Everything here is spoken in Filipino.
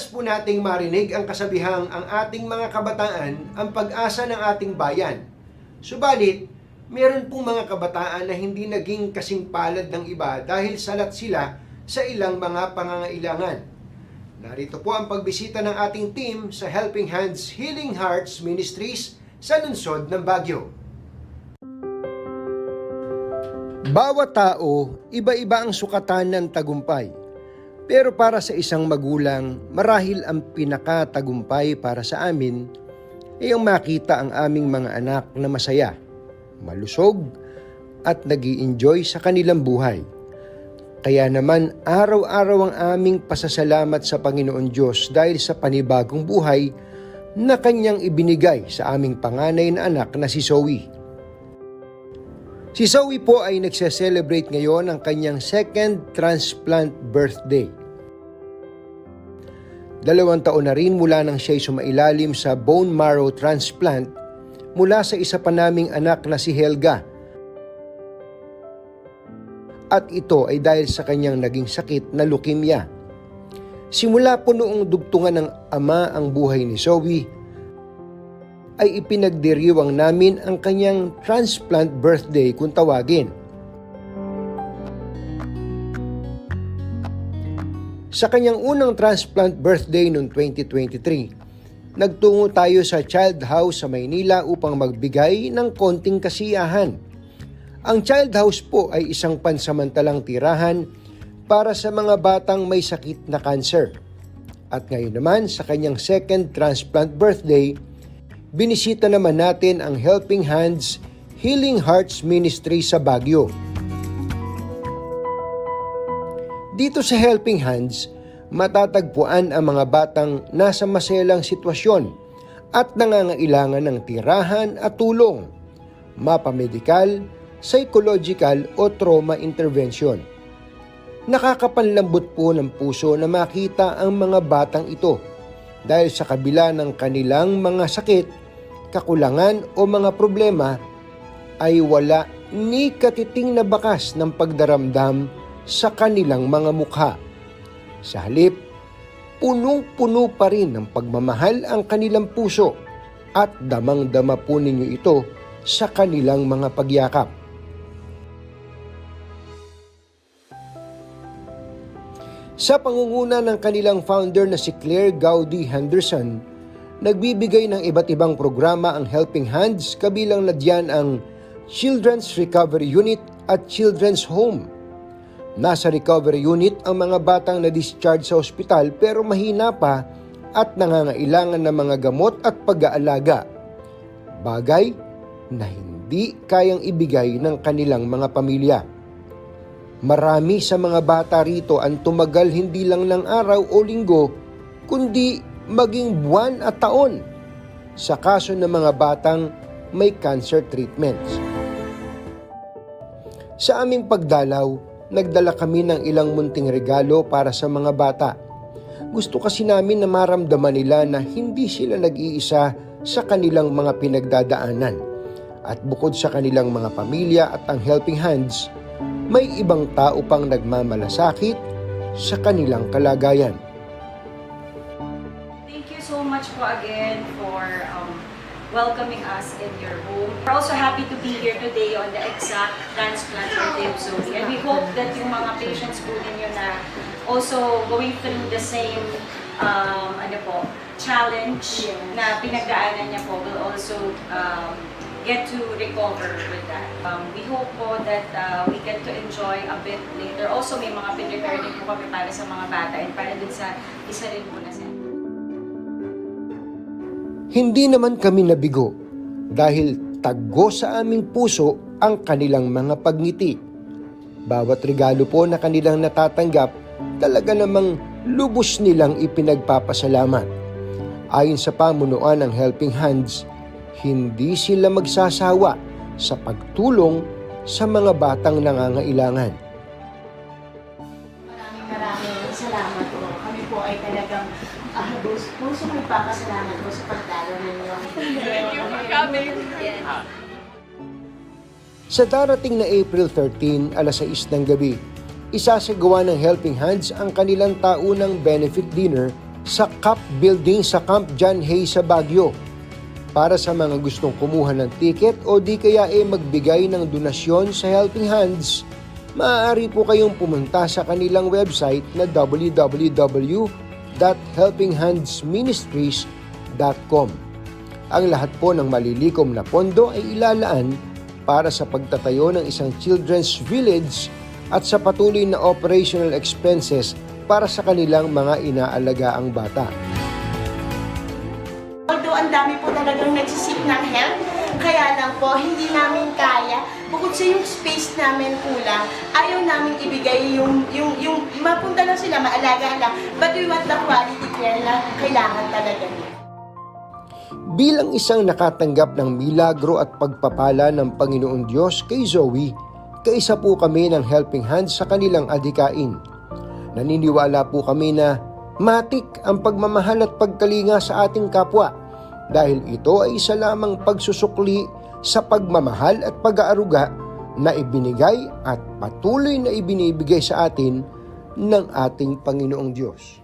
Madalas po nating marinig ang kasabihang ang ating mga kabataan ang pag-asa ng ating bayan. Subalit, meron pong mga kabataan na hindi naging kasing palad ng iba dahil salat sila sa ilang mga pangangailangan. Narito po ang pagbisita ng ating team sa Helping Hands Healing Hearts Ministries sa lungsod ng Baguio. Bawat tao, iba-iba ang sukatan ng tagumpay. Pero para sa isang magulang, marahil ang pinakatagumpay para sa amin ay ang makita ang aming mga anak na masaya, malusog, at nag enjoy sa kanilang buhay. Kaya naman araw-araw ang aming pasasalamat sa Panginoon Diyos dahil sa panibagong buhay na kanyang ibinigay sa aming panganay na anak na si Zoe. Si Zoe po ay nagse-celebrate ngayon ang kanyang second transplant birthday. Dalawang taon na rin mula nang siya'y sumailalim sa bone marrow transplant mula sa isa pa naming anak na si Helga. At ito ay dahil sa kanyang naging sakit na leukemia. Simula po noong dugtungan ng ama ang buhay ni Zoe, ay ipinagdiriwang namin ang kanyang transplant birthday kung tawagin. Sa kanyang unang transplant birthday noong 2023, nagtungo tayo sa Child House sa Maynila upang magbigay ng konting kasiyahan. Ang Child House po ay isang pansamantalang tirahan para sa mga batang may sakit na cancer. At ngayon naman sa kanyang second transplant birthday, binisita naman natin ang Helping Hands Healing Hearts Ministry sa Baguio. Dito sa Helping Hands, matatagpuan ang mga batang nasa maselang sitwasyon at nangangailangan ng tirahan at tulong, mapamedikal, psychological o trauma intervention. Nakakapanlambot po ng puso na makita ang mga batang ito dahil sa kabila ng kanilang mga sakit, kakulangan o mga problema ay wala ni katiting na bakas ng pagdaramdam sa kanilang mga mukha. Sa halip, punong-puno pa rin ng pagmamahal ang kanilang puso at damang-dama po ninyo ito sa kanilang mga pagyakap. Sa pangunguna ng kanilang founder na si Claire Gaudy Henderson, nagbibigay ng iba't ibang programa ang Helping Hands kabilang na diyan ang Children's Recovery Unit at Children's Home. Nasa recovery unit ang mga batang na-discharge sa ospital pero mahina pa at nangangailangan ng mga gamot at pag-aalaga. Bagay na hindi kayang ibigay ng kanilang mga pamilya. Marami sa mga bata rito ang tumagal hindi lang ng araw o linggo, kundi maging buwan at taon sa kaso ng mga batang may cancer treatments. Sa aming pagdalaw, nagdala kami ng ilang munting regalo para sa mga bata. Gusto kasi namin na maramdaman nila na hindi sila nag-iisa sa kanilang mga pinagdadaanan. At bukod sa kanilang mga pamilya at ang helping hands, may ibang tao pang nagmamalasakit sa kanilang kalagayan. Thank you so much po again for um, welcoming us in your home. We're also happy to be here today on the exact transplant of Zoe. And we hope that yung mga patients po ninyo na also going through the same um, ano po, challenge na pinagdaanan niya po will also um, get to recover with that. Um, we hope po that uh, we get to enjoy a bit later. Also, may mga pinrepare din po kami para sa mga bata and para dun sa isa rin po na center. Hindi naman kami nabigo dahil taggo sa aming puso ang kanilang mga pagngiti. Bawat regalo po na kanilang natatanggap, talaga namang lubos nilang ipinagpapasalamat. Ayon sa pamunuan ng Helping Hands, hindi sila magsasawa sa pagtulong sa mga batang nangangailangan. Maraming salamat po. Kami po ay talagang uh, puso magpapasalamat po sa pagdalo ninyo. Thank you for coming. Sa darating na April 13, alas 6 ng gabi, isasagawa ng Helping Hands ang kanilang taunang benefit dinner sa CAP Building sa Camp John Hay sa Baguio. Para sa mga gustong kumuha ng ticket o di kaya e magbigay ng donasyon sa Helping Hands, maaari po kayong pumunta sa kanilang website na www.helpinghandsministries.com. Ang lahat po ng malilikom na pondo ay ilalaan para sa pagtatayo ng isang children's village at sa patuloy na operational expenses para sa kanilang mga inaalagaang bata. Although ang dami po talagang nagsisik ng help, kaya lang po hindi namin kaya. Bukod sa yung space namin kulang, ayaw namin ibigay yung, yung, yung mapunta lang sila, maalaga lang. But we want the quality care na kailangan talaga nila. Bilang isang nakatanggap ng milagro at pagpapala ng Panginoon Diyos kay Zoe, kaisa po kami ng helping hands sa kanilang adikain. Naniniwala po kami na matik ang pagmamahal at pagkalinga sa ating kapwa dahil ito ay isa lamang pagsusukli sa pagmamahal at pag-aaruga na ibinigay at patuloy na ibinibigay sa atin ng ating Panginoong Diyos.